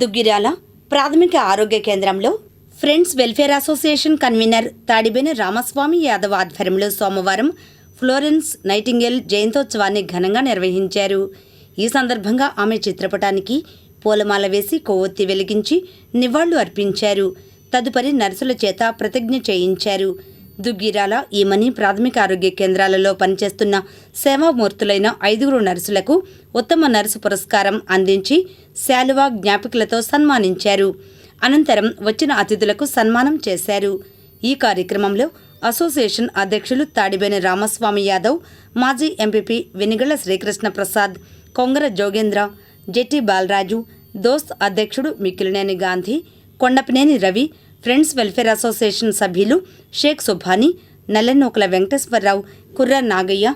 దుగ్గిరాల ప్రాథమిక ఆరోగ్య కేంద్రంలో friends welfare association convener Tadibeni Ramaswamy Yadav ఆధ్వర్యంలో సోమవారం ఫ్లోరెన్స్ నైటింగేల్ జయంతోత్సవాన్ని ఘనంగా నిర్వహించారు. ఈ సందర్భంగా ఆమె చిత్రపటానికి పూలమాల వేసి కొవ్వొత్తి వెలిగించి నివాళులు అర్పించారు తదుపరి నర్సుల చేత ప్రతిజ్ఞ చేయించారు. దుగ్గిరాల ఈమని ప్రాథమిక ఆరోగ్య కేంద్రాలలో పనిచేస్తున్న సేవామూర్తులైన ఐదుగురు నర్సులకు ఉత్తమ నర్సు పురస్కారం అందించి శాలువా జ్ఞాపికలతో సన్మానించారు. అనంతరం వచ్చిన అతిథులకు సన్మానం చేశారు. ఈ కార్యక్రమంలో అసోసియేషన్ అధ్యక్షులు తాడిబేని రామస్వామి యాదవ్ మాజీ ఎంపీపీ వెనిగళ్ళ శ్రీకృష్ణ ప్రసాద్ కొంగర జోగేంద్ర జెట్టి బాలరాజు దోస్త్ అధ్యక్షుడు Mikkilineni Gandhi Kondapineni Ravi friends welfare association సభ్యులు షేక్ సుభాని నల్లెన్నోకల వెంకటేశ్వరరావు కుర్ర నాగయ్య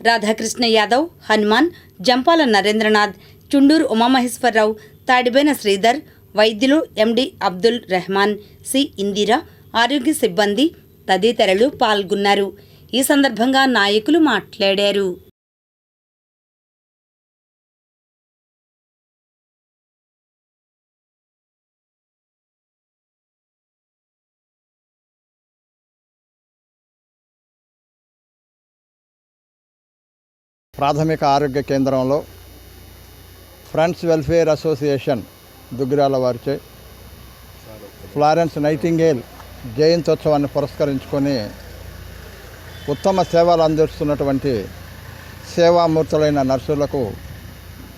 రాధాకృష్ణ యాదవ్ హనుమాన్ జంపాల నరేంద్రనాథ్ చుండూరు ఉమామహేశ్వరరావు తాడిబైన శ్రీధర్ వైద్యులు ఎండి అబ్దుల్ రెహమాన్ సి ఇందిరా ఆరోగ్య సిబ్బంది తదితరులు పాల్గొన్నారు. ఈ సందర్భంగా నాయకులు మాట్లాడారు. ప్రాథమిక ఆరోగ్య కేంద్రంలో ఫ్రెండ్స్ వెల్ఫేర్ అసోసియేషన్ దుగ్గిరాల వారిచే ఫ్లారెన్స్ నైటింగేల్ జయంతోత్సవాన్ని పురస్కరించుకొని ఉత్తమ సేవలు అందిస్తున్నటువంటి సేవామూర్తులైన నర్సులకు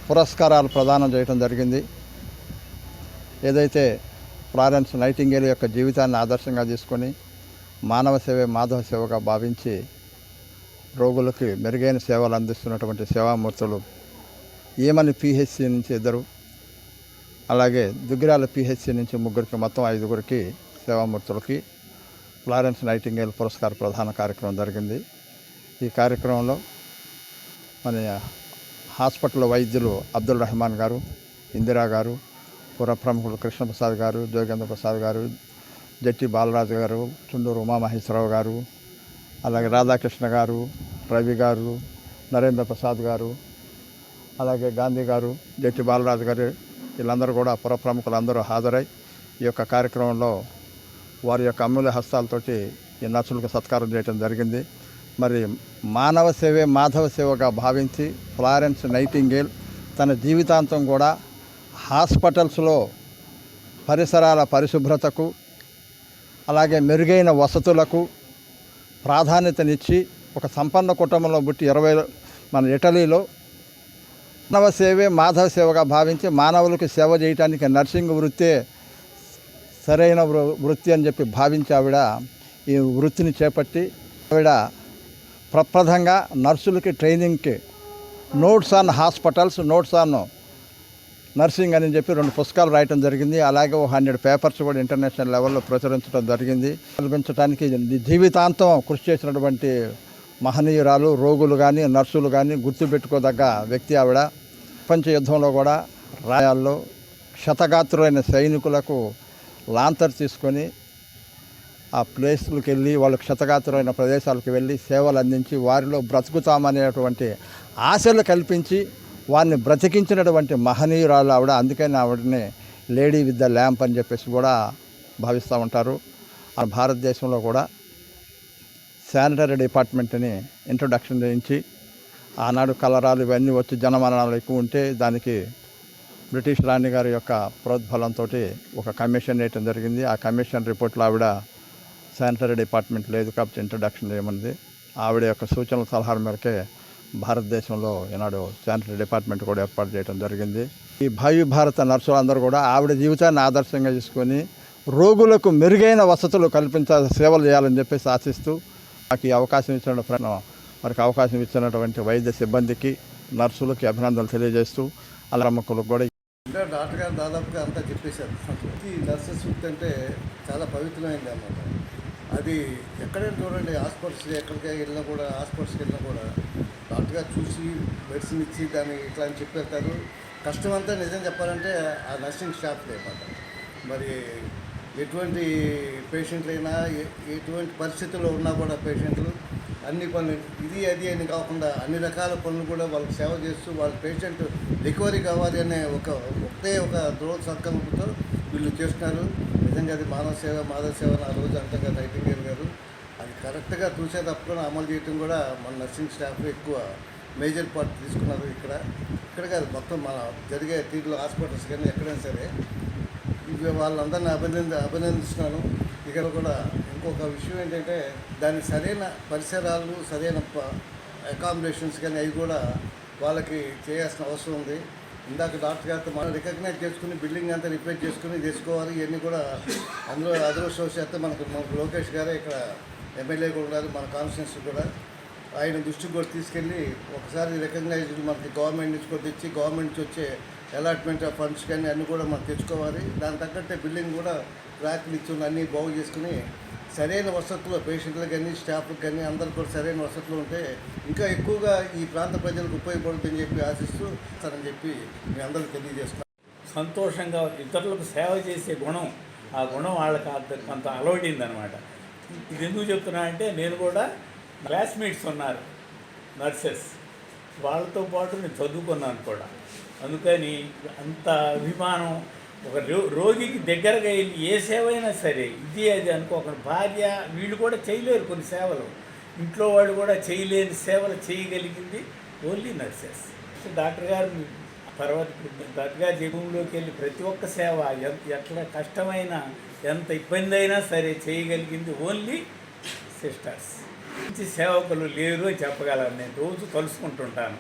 పురస్కారాలు ప్రదానం చేయడం జరిగింది. ఏదైతే ఫ్లారెన్స్ నైటింగేల్ యొక్క జీవితాన్ని ఆదర్శంగా తీసుకొని మానవ సేవే మాధవ సేవగా భావించి రోగులకి మెరుగైన సేవలు అందిస్తున్నటువంటి సేవామూర్తులు ఏమని పిహెచ్సి నుంచి ఇద్దరు అలాగే దుగ్గిరాల పిహెచ్సి నుంచి ముగ్గురికి మొత్తం ఐదుగురికి సేవామూర్తులకి ఫ్లారెన్స్ నైటింగేల్ పురస్కార ప్రధాన కార్యక్రమం జరిగింది. ఈ కార్యక్రమంలో మన హాస్పిటల్ వైద్యులు అబ్దుల్ రెహమాన్ గారు ఇందిరా గారు పుర ప్రముఖులు కృష్ణప్రసాద్ గారు జోగేంద్ర ప్రసాద్ గారు జట్టి బాలరాజు గారు చుండూరు ఉమామహేశ్వరరావు గారు అలాగే రాధాకృష్ణ గారు రవి గారు నరేంద్ర ప్రసాద్ గారు అలాగే గాంధీ గారు జట్టి బాలరాజు గారు వీళ్ళందరూ కూడా పుర ప్రముఖులందరూ హాజరై ఈ యొక్క కార్యక్రమంలో వారి యొక్క అమూల్య హస్తాలతోటి ఈ నర్సులకు సత్కారం చేయడం జరిగింది. మరి మానవ సేవే మాధవ సేవగా భావించి ఫ్లారెన్స్ నైటింగేల్ తన జీవితాంతం కూడా హాస్పిటల్స్లో పరిసరాల పరిశుభ్రతకు అలాగే మెరుగైన వసతులకు ప్రాధాన్యతనిచ్చి ఒక సంపన్న కుటుంబంలో పుట్టి ఇరవై మన ఇటలీలో మానవ సేవే మాధవ సేవగా భావించి మానవులకు సేవ చేయడానికి నర్సింగ్ వృత్తే సరైన వృ- వృత్తి అని చెప్పి భావించి ఆవిడ ఈ వృత్తిని చేపట్టి ఆవిడ ప్రప్రథంగా నర్సులకి ట్రైనింగ్కి notes on hospitals notes on nursing అని చెప్పి రెండు పుస్తకాలు రాయటం జరిగింది. అలాగే ఓ హండ్రెడ్ పేపర్స్ కూడా ఇంటర్నేషనల్ లెవెల్లో ప్రచురించడం జరిగింది. కల్పించడానికి జీవితాంతం కృషి చేసినటువంటి మహనీయురాలు రోగులు కానీ నర్సులు కానీ గుర్తుపెట్టుకోదగ్గ వ్యక్తి ఆవిడ. ప్రపంచ యుద్ధంలో కూడా రాయాల్లో క్షతగాత్రులైన సైనికులకు లాంతర్ తీసుకొని ఆ ప్లేస్లకు వెళ్ళి వాళ్ళు క్షతగాత్రులైన ప్రదేశాలకు వెళ్ళి సేవలు అందించి వారిలో బ్రతుకుతామనేటువంటి ఆశలు కల్పించి వారిని బ్రతికించినటువంటి మహనీయురాలు ఆవిడ. అందుకని ఆవిడని లేడీ విత్ ద ల్యాంప్ అని చెప్పేసి కూడా భావిస్తూ ఉంటారు. ఆ భారతదేశంలో కూడా శానిటరీ డిపార్ట్మెంట్ని ఇంట్రొడక్షన్ చేయించి ఆనాడు కలరాలు ఇవన్నీ వచ్చి జనమరణాలు ఎక్కువ ఉంటే దానికి బ్రిటిష్ రాణి గారి యొక్క ప్రోద్బలంతో ఒక కమిషన్ వేయటం జరిగింది. ఆ కమిషన్ రిపోర్ట్లో ఆవిడ శానిటరీ డిపార్ట్మెంట్ లేదు కాబట్టి ఇంట్రడక్షన్ చేయమన్నది. ఆవిడ యొక్క సూచనల సలహాల మేరకే భారతదేశంలో ఈనాడు శానిటరీ డిపార్ట్మెంట్ కూడా ఏర్పాటు చేయడం జరిగింది. ఈ భావి భారత నర్సులందరూ కూడా ఆవిడ జీవితాన్ని ఆదర్శంగా తీసుకొని రోగులకు మెరుగైన వసతులు కల్పించాలి సేవలు చేయాలని చెప్పేసి ఆశిస్తూ నాకు ఈ అవకాశం ఇచ్చిన ఫ్రెండ్ వారికి అవకాశం ఇచ్చినటువంటి వైద్య సిబ్బందికి నర్సులకి అభినందనలు తెలియజేస్తూ అలరమ్మకులకు కూడా అంటే డాక్టర్ గారు దాదాపుగా అంతా చెప్పేశారు. ఈ నర్సెస్ వృత్తి అంటే చాలా పవిత్రమైంది అన్నమాట. అది ఎక్కడైనా చూడండి హాస్పిటల్స్ ఎక్కడికి వెళ్ళినా కూడా హాస్పిటల్స్కి వెళ్ళినా కూడా డాక్టర్గా చూసి మెడిసిన్ ఇచ్చి దాన్ని ఇట్లా అని చెప్పేస్తారు కష్టం అంతా నిజం చెప్పాలంటే ఆ నర్సింగ్ స్టాఫ్ మాట మరి ఎటువంటి పేషెంట్లు అయినా ఎటువంటి పరిస్థితుల్లో ఉన్నా కూడా పేషెంట్లు అన్ని పనులు ఇది అది అని కాకుండా అన్ని రకాల పనులు కూడా వాళ్ళకి సేవ చేస్తూ వాళ్ళ పేషెంట్ రికవరీ కావాలి అనే ఒక ఒకటే ఒక దృఢ సంకల్పంతో వీళ్ళు చేస్తున్నారు. నిజంగా అది మానవ సేవ మాధవ సేవ ఆ రోజు అంతగా నైటింగేల్ గారు. అది కరెక్ట్గా చూసే తప్పకుండా అమలు చేయడం కూడా మన నర్సింగ్ స్టాఫ్ ఎక్కువ మేజర్ పార్ట్ తీసుకున్నారు ఇక్కడ. ఇక్కడ కాదు మొత్తం మన జరిగే తీరులో హాస్పిటల్స్ కానీ ఎక్కడైనా సరే ఇవి వాళ్ళందరినీ అభినంద అభినందిస్తున్నాను. ఇక్కడ కూడా ఇంకొక విషయం ఏంటంటే దానికి సరైన పరిసరాలు సరైన అకామిడేషన్స్ కానీ అవి కూడా వాళ్ళకి చేయాల్సిన అవసరం ఉంది. ఇందాక డాక్టర్ గారితో మనం రికగ్నైజ్ చేసుకుని బిల్డింగ్ అంతా రిపేర్ చేసుకుని చేసుకోవాలి ఇవన్నీ కూడా అందులో అదృష్టవశాత్తు మనకు మనకు లోకేష్ గారే ఇక్కడ ఎమ్మెల్యే కూడా ఉన్నారు మన కాన్స్టిట్యూన్స్ కూడా. ఆయన దృష్టికి కూడా తీసుకెళ్ళి ఒకసారి రికగ్నైజ్ మనకి గవర్నమెంట్ నుంచి కూడా తెచ్చి గవర్నమెంట్ నుంచి వచ్చే అలాట్మెంట్ ఆఫ్ ఫండ్స్ కానీ అన్నీ కూడా మనం తెచ్చుకోవాలి. దాని తగ్గట్టే బిల్డింగ్ కూడా ర్యాక్లు ఇచ్చి అన్నీ బాగు చేసుకుని సరైన వసతులు పేషెంట్లకు కానీ స్టాఫ్కి కానీ అందరికి కూడా సరైన వసతులు ఉంటే ఇంకా ఎక్కువగా ఈ ప్రాంత ప్రజలకు ఉపయోగపడుతుందని చెప్పి ఆశిస్తూ సరని చెప్పి మీ అందరికి తెలియజేస్తున్నాను. సంతోషంగా ఇతరులకు సేవ చేసే గుణం ఆ గుణం వాళ్ళకి అంత- కొంత అలవడింది అనమాట ఇది ఎందుకు చెప్తున్నా అంటే నేను కూడా క్లాస్మేట్స్ ఉన్నారు నర్సెస్ వాళ్ళతో పాటు నేను చదువుకున్నాను కూడా. అందుకని అంత అభిమానం ఒక రో రోగికి దగ్గరగా వెళ్ళి ఏ సేవ అయినా సరే ఇది అది అనుకో ఒక భార్య వీళ్ళు కూడా చేయలేరు కొన్ని సేవలు. ఇంట్లో వాళ్ళు కూడా చేయలేని సేవలు చేయగలిగింది ఓన్లీ నర్సెస్ డాక్టర్ గారు తర్వాత డాక్టర్ గారి జీవంలోకి వెళ్ళి ప్రతి ఒక్క సేవ ఎంత ఎట్లా కష్టమైన ఎంత ఇబ్బంది అయినా సరే చేయగలిగింది ఓన్లీ సిస్టర్స్. మంచి సేవకులు లేరు అని చెప్పగలను నేను. రోజు కలుసుకుంటుంటాను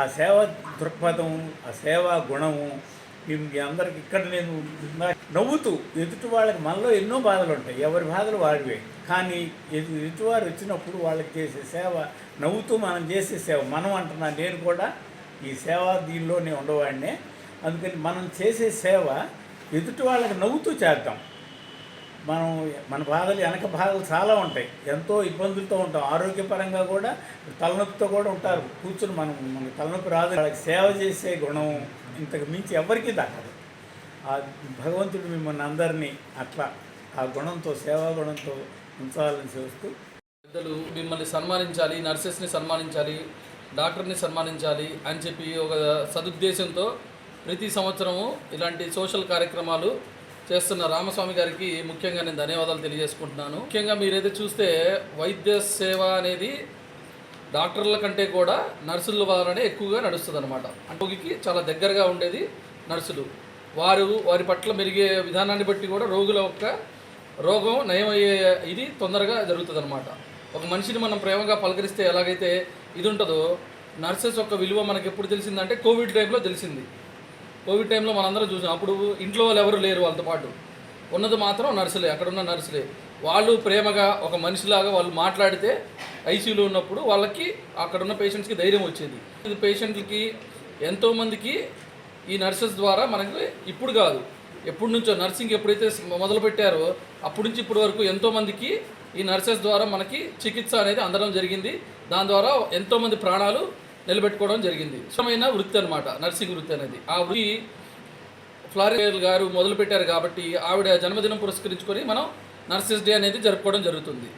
ఆ సేవ దృక్పథం ఆ సేవా గుణము మీ అందరికి ఇక్కడ నేను నవ్వుతూ ఎదుటి వాళ్ళకి మనలో ఎన్నో బాధలు ఉంటాయి. ఎవరి బాధలు వాడివే కానీ ఎదు ఎదుటివారు వచ్చినప్పుడు వాళ్ళకి చేసే సేవ నవ్వుతూ మనం చేసే సేవ మనం అంటున్నా నేను కూడా ఈ సేవ దీనిలోనే ఉండవాడినే. అందుకని మనం చేసే సేవ ఎదుటి వాళ్ళకి నవ్వుతూ చేద్దాం. మనం మన బాధలు వెనక బాధలు చాలా ఉంటాయి. ఎంతో ఇబ్బందులతో ఉంటాం. ఆరోగ్యపరంగా కూడా తలనొప్పితో కూడా ఉంటారు. కూర్చుని మనం మన తలనొప్పి రాదు. వాళ్ళకి సేవ చేసే గుణం ఇంతకు మించి ఎవరికీ దక్కదు. ఆ భగవంతుడు మిమ్మల్ని అందరినీ అట్లా ఆ గుణంతో సేవా గుణంతో ఉంచాలని చూస్తూ పెద్దలు మిమ్మల్ని సన్మానించాలి నర్సెస్ని సన్మానించాలి డాక్టర్ని సన్మానించాలి అని చెప్పి ఒక సదుద్దేశంతో ప్రతి సంవత్సరము ఇలాంటి సోషల్ కార్యక్రమాలు చేస్తున్న రామస్వామి గారికి ముఖ్యంగా నేను ధన్యవాదాలు తెలియజేసుకుంటున్నాను. ముఖ్యంగా మీరైతే చూస్తే వైద్య సేవ అనేది డాక్టర్ల కంటే కూడా నర్సుల వల్లనే ఎక్కువగా నడుస్తుంది అనమాట రోగికి చాలా దగ్గరగా ఉండేది నర్సులు. వారు వారి పట్ల మెరిగే విధానాన్ని బట్టి కూడా రోగుల యొక్క రోగం నయమయ్యే ఇది తొందరగా జరుగుతుంది అనమాట ఒక మనిషిని మనం ప్రేమగా పలకరిస్తే ఎలాగైతే ఇది ఉంటుందో నర్సెస్ యొక్క విలువ మనకి ఎప్పుడు తెలిసిందంటే కోవిడ్ టైంలో తెలిసింది. కోవిడ్ టైంలో మనందరం చూసాం. అప్పుడు ఇంట్లో వాళ్ళు ఎవరు లేరు వాళ్ళతో పాటు. ఉన్నది మాత్రం నర్సులే అక్కడ ఉన్న నర్సులే. వాళ్ళు ప్రేమగా ఒక మనిషిలాగా వాళ్ళు మాట్లాడితే ఐసీయూలో ఉన్నప్పుడు వాళ్ళకి అక్కడ ఉన్న పేషెంట్స్కి ధైర్యం వచ్చేది. ఇది పేషెంట్లకి ఎంతోమందికి ఈ నర్సెస్ ద్వారా మనకి ఇప్పుడు కాదు. ఎప్పటి నుంచో నర్సింగ్ ఎప్పుడైతే మొదలు పెట్టారో అప్పటి నుంచి ఇప్పటి వరకు ఎంతోమందికి ఈ నర్సెస్ ద్వారా మనకి చికిత్స అనేది అందడం జరిగింది. దాని ద్వారా ఎంతోమంది ప్రాణాలు నిలబెట్టుకోవడం జరిగింది. ఇష్టమైన వృత్తి అనమాట నర్సింగ్ వృత్తి అనేది. ఆ వృత్తి ఫ్లారెల్ గారు మొదలుపెట్టారు కాబట్టి ఆవిడ జన్మదినం పురస్కరించుకొని మనం నర్సెస్ డే అనేది జరుపుకోవడం జరుగుతుంది.